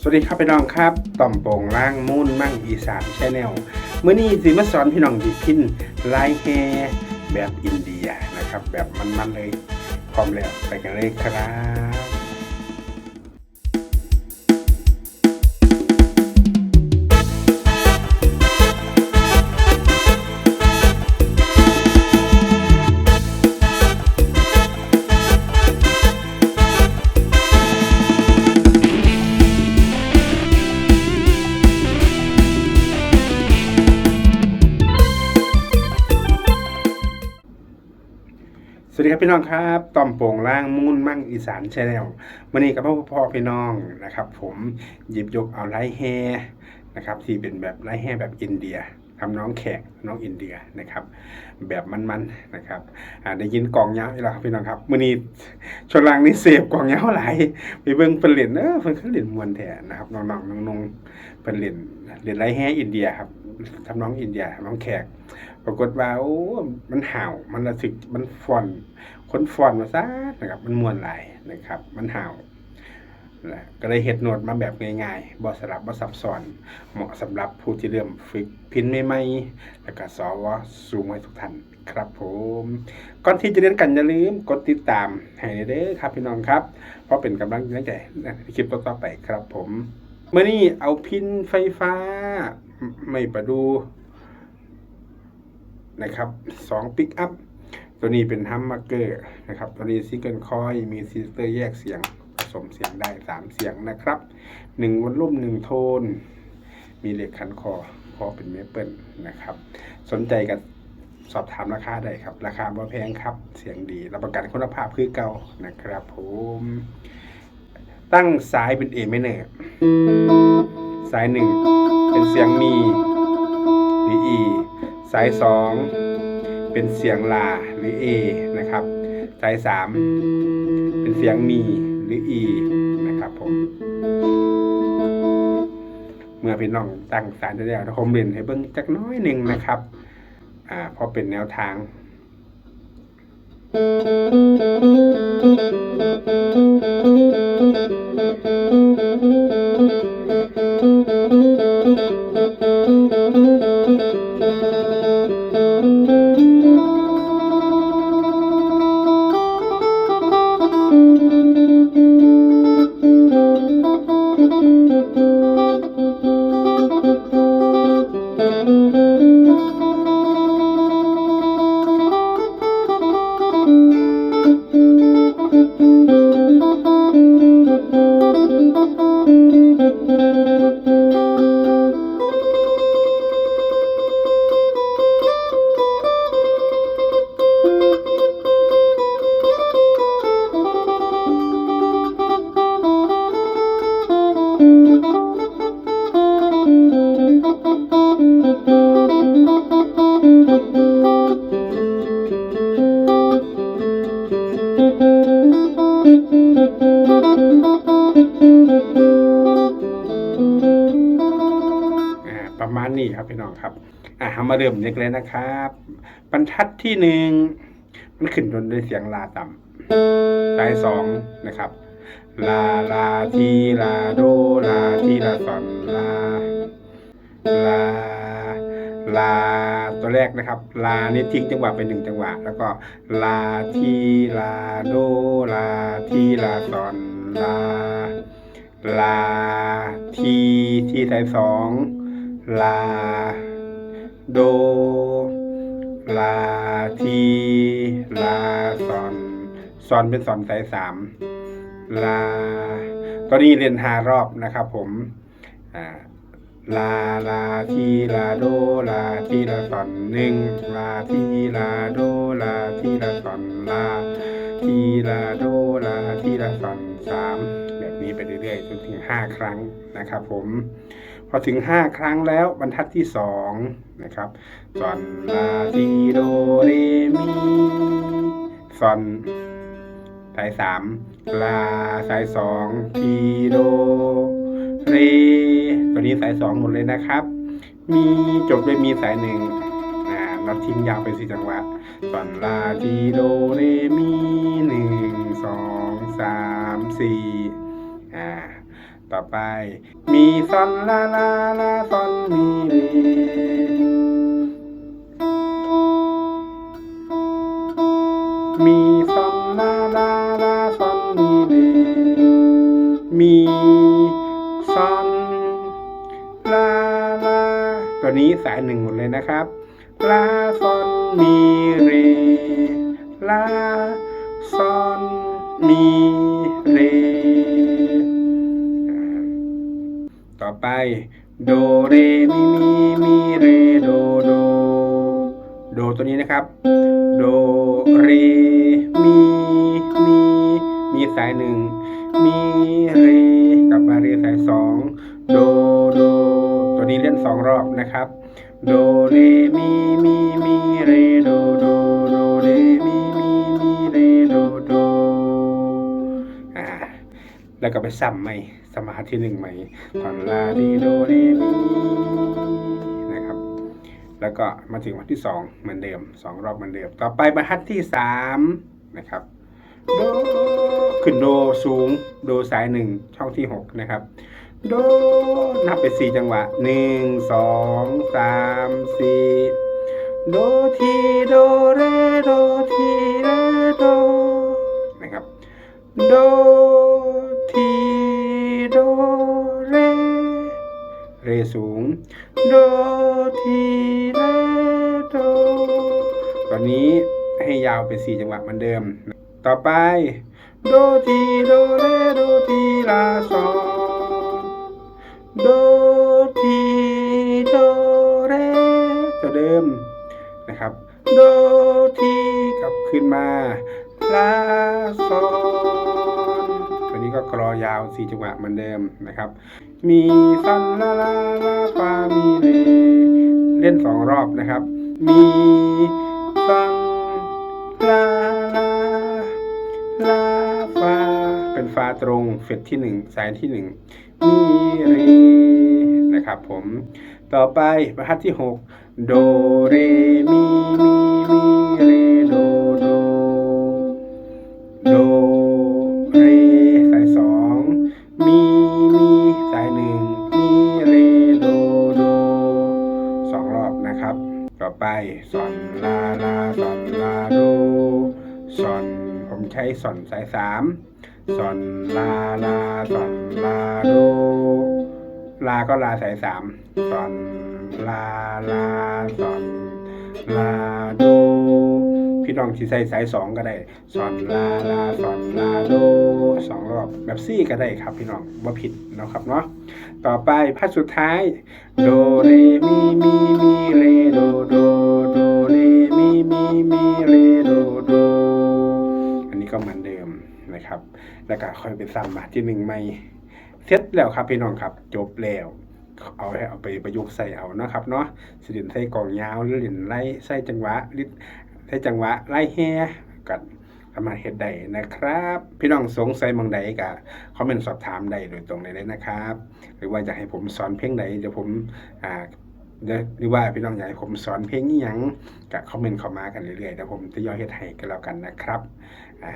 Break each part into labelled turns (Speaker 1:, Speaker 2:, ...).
Speaker 1: สวัสดีครับพี่น้องครับต่อมโป่งล่างมุ่นมั่งอีสานแชนแนลเมื่อนี้สิมาสอนพี่น้องดิพินลายแฮแบบอินเดียนะครับ แบบมันๆเลยพร้อมแล้วไปกันเลยครับ สวัสดีครับพี่น้องครับต่อมโป่งล่างมูนมั่งอีสานแชนแนลวันนี้กับพ่อพ่อพี่น้องนะครับ ผมหยิบยกเอาไล่แฮนะครับ ที่เป็นแบบไล่แฮแบบอินเดียทำน้องแขกน้องอินเดียนะครับ แบบมันๆนะครับได้ยินกองยาวอีกแล้วครับพี่น้องครับมื่อนี้ชนลางนี่เสพกองยาวหลายไปเบิ่งเพิ่นเล่นเออเพิ่นเขาเล่นมวนแท้นะครับน้องๆน้องๆเพิ่นเล่นเล่นไล่แฮอินเดียครับ ทำน้องอินเดียน้องแขก ปรากฏว่าโอ้มันห่าวมันระสึกมันฟอนคนฟอนมาซะนะครับ มันมวนหลายนะครับ มันห่าวนะก็เลยเฮ็ดโน้ตมาแบบง่ายๆบ่สลับบ่ซับซ้อน เหมาะสำหรับผู้ที่เริ่มฝึกพินใหม่ๆแล้วก็สวสูงไว้ทุกท่านครับผม ก่อนที่จะเรียนกันอย่าลืมกดติดตามให้เด้อครับพี่น้องครับ เพราะเป็นกำลังใจในคลิปต่อๆไปครับผมเมื่อนี้เอาพินไฟฟ้า ไม่ประดูนะครับสองปิกอัพตัวนี้เป็นฮัมมาร์เกอร์นะครับ ตัวนี้ซิงเกิลคอยมีซีสเตอร์แยกเสียงผสมเสียงได้สามเสียงนะครับหนึ่งวันรุ่มหนึ่งโทน มีเหล็กขันคอคอเป็นเมเปิลนะครับ สนใจกันสอบถามราคาได้ครับ ราคาบ่แพงครับ เสียงดีรับประกันคุณภาพคือเก่านะครับผม ตั้งสายเป็นเอไมเนอร์ สายหนึ่งเป็นเสียงมีหรืออีสายสองเป็นเสียงลาหรือ A นะครับ สายสามเป็นเสียงมีหรือ E นะครับผมเมื่อพี่น้องตั้งสารได้แล้วถ้าผมเรียนให้เบิ่งจักน้อยหนึ่งนะครับอ่าเพราะเป็นแนวทางอ่ มาเริ่มเล็กเลยนะครับ บรรทัดที่หนึ่งมันขึ้นต้นด้วยเสียงลาต่ำสายสองนะครับ ลาลาทีลาโดลาทีลาซอนลา ลา ลาตัวแรกนะครับ ลานี่ทิ้งจังหวะไปหนึ่งจังหวะ แล้วก็ ลาทีลาโดลาทีลาซอนลา ลาทีที่สายสองลา โด ลา ที ลาซอนซอนเป็นซอนสายสามลา ตอนนี้เรียนหารอบนะครับผมลา ลา ที ลา โด ลา ที ลาซอนหนึ่งลา ที ลา โด ลา ที ลาซอนลา ที ลา โด ลา ที ลาซอนสาม เรื่อยๆ จนถึงห้าครั้งนะครับผมพอถึงห้าครั้งแล้วบรรทัดที่สองนะครับซอนลาทีโดเรมีซอนสายสามลาสายสองทีโดเรตัวนี้สายสองหมดเลยนะครับ มีจบด้วยมีสายหนึ่งอ่าเราทิ้งยาวไปสี่จังหวะซอนลาทีโดเรมีหนึ่งสองสามสี่ อ่าต่อไป มีซอนลาลาลาซอนมีเรมีซอนลาลาลาซอนมีเรมีซอนลาลาตัวนี้สายหนึ่งหมดเลยนะครับลาซอนมีเรลาซอนมี ไป โดเรมิมีมีเรโดโด โดตัวนี้นะครับ โดเรมีมีมีสายหนึ่งมีเรกับมาเรสายสองโดโด ตัวนี้เล่นสองรอบนะครับ โดเรมีมี แล้วก็ไปซ้ำใหม่สมาธิหนึ่งใหม่ตอนลาดีโดเรมีนะครับ แล้วก็มาถึงวันที่สองเหมือนเดิมสองรอบเหมือนเดิม ต่อไปบรรทัดที่สามนะครับโดขึ้นโดสูงโดสายหนึ่งช่องที่หกนะครับโดนับไปสี่จังหวะหนึ่งสองสามสี่โดทีโดเรโดทีเรโดนะครับโด สูงโดทีเรโดตอนนี้ให้ยาวเป็นสี่จังหวะเหมือนเดิม ต่อไปโดทีโดเรโดทีลาซอนโดทีโดเรตัวเดิมนะครับโดทีกลับขึ้นมาลาซอนตัวนี้ก็กรอยาวสี่จังหวะเหมือนเดิมนะครับ มีซันลาลาลาฟามีเรเล่นสองรอบนะครับ มีซันลาลาลาฟาเป็นฟาตรงเฟดที่หนึ่งสายที่หนึ่งมีเรนะครับผม ต่อไปบรรทัดที่6โดเรมีมี ลาลาสอนลาโดสอนผมใช้สอนสายสามสอนลาลาสอนลาโดลาก็ลาสายสามสอนลาลาสอนลาโดพี่น้องที่ใส่สายสองก็ได้สอนลาลาสอนลาโดสองรอบแบบซี่ก็ได้ครับพี่น้องว่าผิดนะครับเนาะต่อไปภาคสุดท้าย โดเรมีมีมีเรโดโด นะครับ แล้วก็ค่อยไปซ้ำมาที่หนึ่งไม่เสร็จแล้วครับพี่น้องครับ จบแล้วเอาเอาไปประยุกต์ใส่เอานะครับเนาะสิ่นใส่กลองยาวหรือเล่นไล่ใส่จังหวะหรือใส่จังหวะไล่แฮกันสามารถเฮ็ดได้นะครับ พี่น้องสงสัยบางใดก็คอมเมนต์สอบถามได้โดยตรงเลยนะครับ หรือว่าอยากให้ผมสอนเพลงใดเดี๋ยวผมอ่าหรือว่าพี่น้องอยากให้ผมสอนเพลงนี้ยังก็คอมเมนต์เข้ามากันเรื่อยๆเดี๋ยวผมจะย่อยเฮ็ดให้กันแล้วกันนะครับ อ่า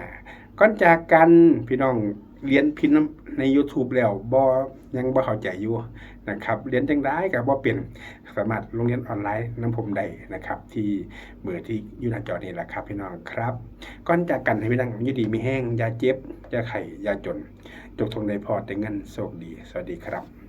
Speaker 1: ก่อนจากกันพี่น้องเรียนพินใน YouTube แล้วบ่ยังบ่เข้าใจอยู่นะครับเรียนจังได้ก็บ่เป็นสามารถลงเรียนออนไลน์นํผมได้นะครับ ที่เบอร์ที่อยู่หน้าจอนี่แหละครับ พี่น้องครับก่อนจากกันให้พี่น้องยู่ดีมีแห้งยาเจ็บยาไข้อย่าจน จกทงได้พอแต่เงินโชคดี สวัสดีครับ